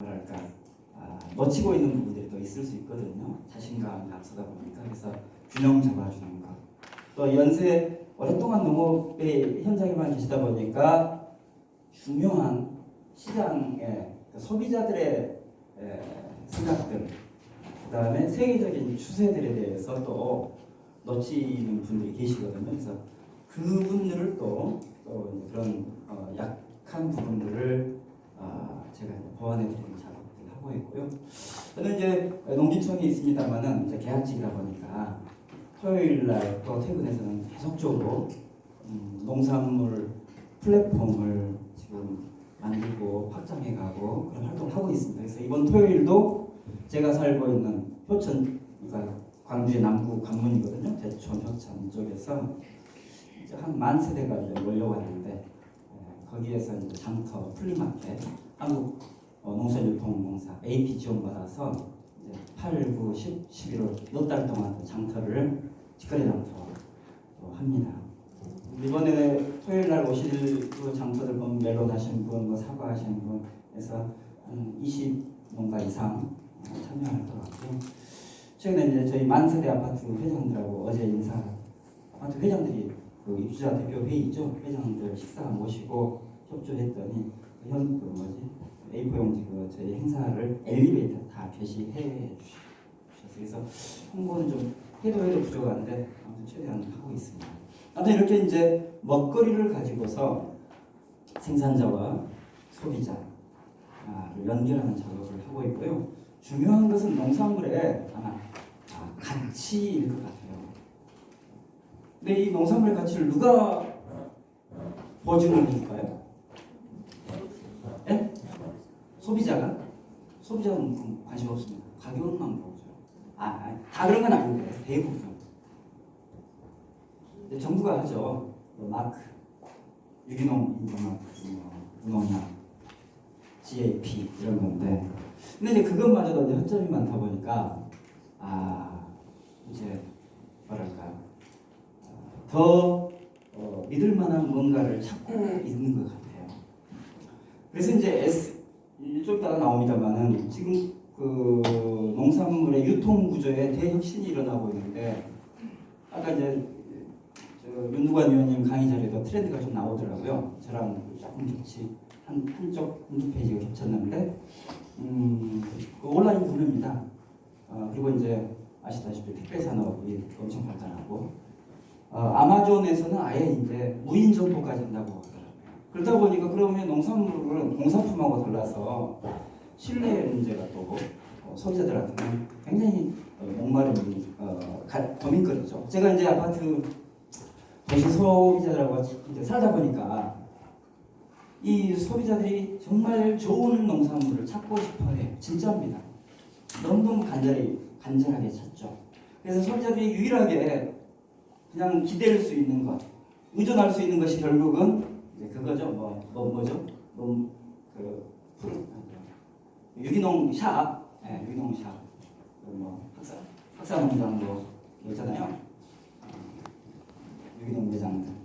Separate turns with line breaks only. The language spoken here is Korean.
뭐랄까 아, 놓치고 있는 부분들이 또 있을 수 있거든요. 자신감이 앞서다 보니까 그래서 균형 잡아주는 것. 또 연세 오랫동안 농업의 현장에만 계시다 보니까 중요한 시장의 그 소비자들의 에, 생각들, 그 다음에 세계적인 추세들에 대해서 또 놓치는 분들이 계시거든요. 그래서 그분들을 또, 또 그런 어, 약한 부분들을 아, 제가 보완해드리는 작업들을 하고 있고요. 저는 이제 농진청에 있습니다만은 이제 계약직이다 보니까 토요일 날 또 퇴근해서는 계속적으로 음, 농산물 플랫폼을 지금 만들고 확장해가고 그런 활동을 하고 있습니다. 그래서 이번 토요일도 제가 살고 있는 효천, 그러니까 광주의 남부 관문이거든요. 대천, 효천 쪽에서 한 만 세대가 몰려왔는데 에, 거기에서 이제 장터, 플리마켓, 한국 어, 농산유통공사 AP 지원 받아서 이제 8, 9, 10, 11월 몇 달 동안 그 장터를 직거래 장터 또 합니다. 이번에 토요일 날 오실 그 장터들 보면 멜론 하시는 분, 뭐 사과 하시는 분에서 한 20뭔가 이상 참여할 것 같고 최근에 이제 저희 만세대 아파트 회장들하고 어제 인사 아파트 회장들이 그 입주자 대표 회의 있죠 회장들 식사 모시고 협조했더니 그 현, 그 뭐지 A4 용지 그 저희 행사를 엘리베이터 다 게시해 주셨어요. 그래서 홍보는 좀 해도 해도 부족한데 아무튼 최대한 하고 있습니다. 아무튼 이렇게 이제 먹거리를 가지고서 생산자와 소비자를 연결하는 작업을 하고 있고요. 중요한 것은 농산물의 아마 아, 가치일 것 같아요. 근데 이 농산물의 가치를 누가 보증을 해줄까요? 예? 소비자가? 소비자는 관심 없습니다. 가격만 보죠. 아, 아, 다 그런 건 아닌데 대부분. 정부가 하죠. 뭐 마크, 유기농 인증마크, 뭐 무농약, GAP 이런 건데. 근데 이제 그것마저도 이제 허점이 많다 보니까 아 이제 뭐랄까 어, 더 어, 믿을 만한 뭔가를 찾고 있는 것 같아요. 그래서 이제 S 이쪽 따라 나옵니다만은 지금 그 농산물의 유통 구조에 대혁신이 일어나고 있는데 아까 이제 저 윤두관 위원님 강의 자리에도 트렌드가 좀 나오더라고요. 저랑 조금 겹치 한 한쪽 한두 페이지가 겹쳤는데 음, 그 온라인 구매입니다. 어, 그리고 이제 아시다시피 택배 산업이 엄청 발달하고 어, 아마존에서는 아예 이제 무인 점포까지 한다고. 그러다 보니까 그러면 농산물은 공산품하고 달라서 신뢰 문제가 또 어, 소비자들한테는 굉장히 어, 목마름이 어, 가- 고민거리죠. 제가 이제 아파트 도시 소비자들하고 이제 살다 보니까 이 소비자들이 정말 좋은 농산물을 찾고 싶어해 진짜입니다. 너무너무 간절히 간절하게 찾죠. 그래서 소비자들이 유일하게 그냥 기댈 수 있는 것, 의존할 수 있는 것이 결국은 이제 그거죠. 뭐, 뭐 뭐죠? 뭐그 유기농 샵, 예, 유기농 샵, 그뭐 학사 학사 농장 뭐 있잖아요. 어, 유기농 매장들.